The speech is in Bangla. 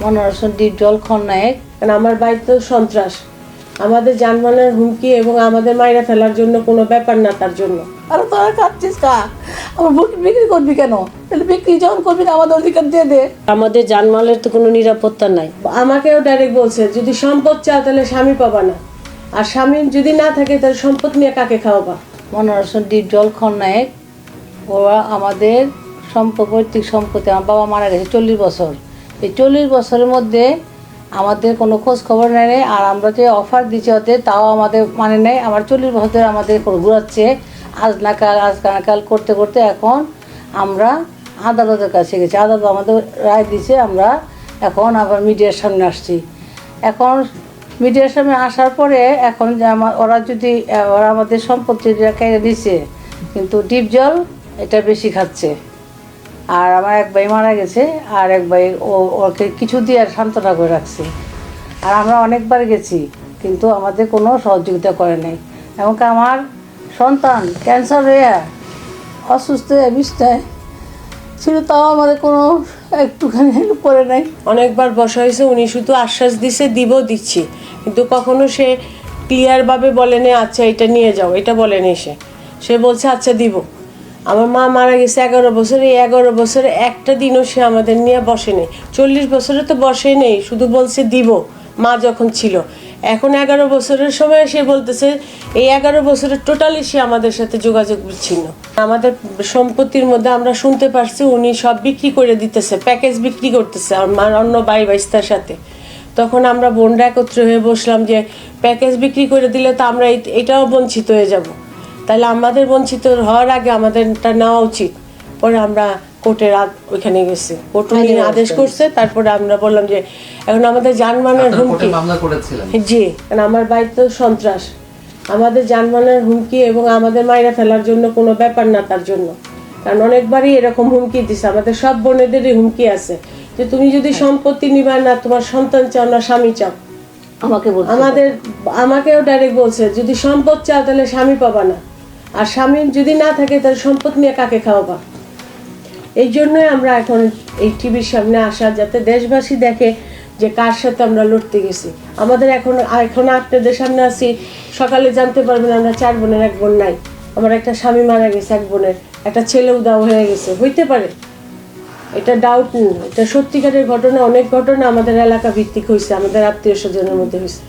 মনোরঞ্জন দ্বীপ জল খলনায়ক। কারণ আমার বাড়িতে তো সন্ত্রাস। আমাদের যানবাহনের হুমকি এবং আমাদের মাইরা ফেলার জন্য কোনো ব্যাপার না তার জন্য। আরে তোরা খাচ্ছিস কা? আমার বুক বিক্রি করবি কেন? তাহলে বিক্রি যখন করবি না আমাদের অধিকার দিয়ে দে। আমাদের জানমালের তো কোনো নিরাপত্তা নাই। আমাকেও ডাইরেক্ট বলছে যদি সম্পদ চাও তাহলে স্বামী পাবা না। আর স্বামী যদি না থাকে তাহলে সম্পদ নিয়ে কাকে খাওয়াবা? মনোরঞ্জন দ্বীপ জল খলনায়ক। ওরা আমাদের সম্পদ পৈতৃক সম্পত্তি আমার বাবা মারা গেছে চল্লিশ বছর। এই চল্লিশ বছরের মধ্যে আমাদের কোনো খোঁজ খবর নেয় আর আমরা যে অফার দিচ্ছি ওদের, তাও আমাদের মানে নেই। আমার চল্লিশ বছর ধরে আমাদের ঘুরাচ্ছে। আজ না কাল, আজ না কাল করতে করতে এখন আমরা আদালতের কাছে গেছি। আদালত আমাদের রায় দিয়েছে, আমরা এখন আবার মিডিয়ার সামনে আসছি। এখন মিডিয়ার সামনে আসার পরে এখন যে আমার, ওরা যদি, ওরা আমাদের সম্পত্তিটা কেড়ে দিছে কিন্তু ডিপ জল এটা বেশি খাচ্ছে। আর আমার এক ভাই মারা গেছে, আর এক ভাই ও, ওকে কিছু দিয়ে আর সান্ত্বনা করে রাখছে। আর আমরা অনেকবার গেছি, কিন্তু আমাদের কোনো সহযোগিতা করে নাই। এমনকি আমার সন্তান ক্যান্সার হয়ে অসুস্থ হয়ে বিছনায় ছিল, তাও আমাদের কোনো একটুখানি হেল্প করে নাই। অনেকবার বসা হয়েছে, উনি শুধু আশ্বাস দিছে, দিব, দিচ্ছি। কিন্তু কখনো সে ক্লিয়ারভাবে বলেনি আচ্ছা এটা নিয়ে যাও। এটা বলেনি সে। সে বলছে আচ্ছা দিব। আমার মা মারা গেছে এগারো বছর এগারো বছরে একটা দিনও সে আমাদের নিয়ে বসেনি। চল্লিশ বছরে তো বসে নেই শুধু বলছে দিব, মা যখন ছিল। এখন এগারো বছরের সময় সে বলতেছে, এই এগারো বছরের টোটালি সে আমাদের সাথে যোগাযোগ বিচ্ছিন্ন। আমাদের সম্পত্তির মধ্যে আমরা শুনতে পারছি, উনি সব বিক্রি করে দিতেছে, প্যাকেজ বিক্রি করতেছে আমার অন্য বাই বাইস্তার সাথে। তখন আমরা বোনরা একত্র হয়ে বসলাম যে, প্যাকেজ বিক্রি করে দিলে তো আমরা এটাও বঞ্চিত হয়ে যাব। তাহলে আমাদের বঞ্চিত হওয়ার আগে আমাদেরটা নেওয়া উচিত। পরে আমরা কোর্টের ওইখানে গেছি। কোর্ট আদেশ করছে তারপরে আমরা বললাম যে এখন আমাদের যানবাহনের হুমকি। জি কারণ আমার বাড়িতে তো সন্ত্রাস। আমাদের যানবাহনের হুমকি এবং আমাদের মাইরা ফেলার জন্য কোনো ব্যাপার না তার জন্য। কারণ অনেকবারই এরকম হুমকি দিছে। আমাদের সব বোনেদেরই হুমকি আছে। যে তুমি যদি সম্পত্তি নিবা না তোমার সন্তান চাও না স্বামী চাও। আমাকে বলছে আমাদের আমাকেও ডাইরেক্ট বলছে যদি সম্পদ চাও তাহলে স্বামী পাবা না। আর স্বামী যদি না থাকে, তাহলে সম্পদ নিয়ে কাকে খাওয়াবা? এই জন্যই আমরা এখন এই টিভির সামনে আসা, যাতে দেশবাসী দেখে যে কার সাথে আমরা লড়তে গেছি। আমাদের এখন এখন আপনাদের সামনে আছি। সকালে জানতে পারবেন আমরা চার বোনের, এক বোন নাই। আমার একটা স্বামী মারা গেছে, এক বোনের। একটা ছেলে উদাও হয়ে গেছে। হইতে পারে। এটা ডাউট এটা সত্যিকারের ঘটনা, অনেক ঘটনা আমাদের এলাকা ভিত্তিক হয়েছে আমাদের আত্মীয় স্বজনের মধ্যে হয়েছে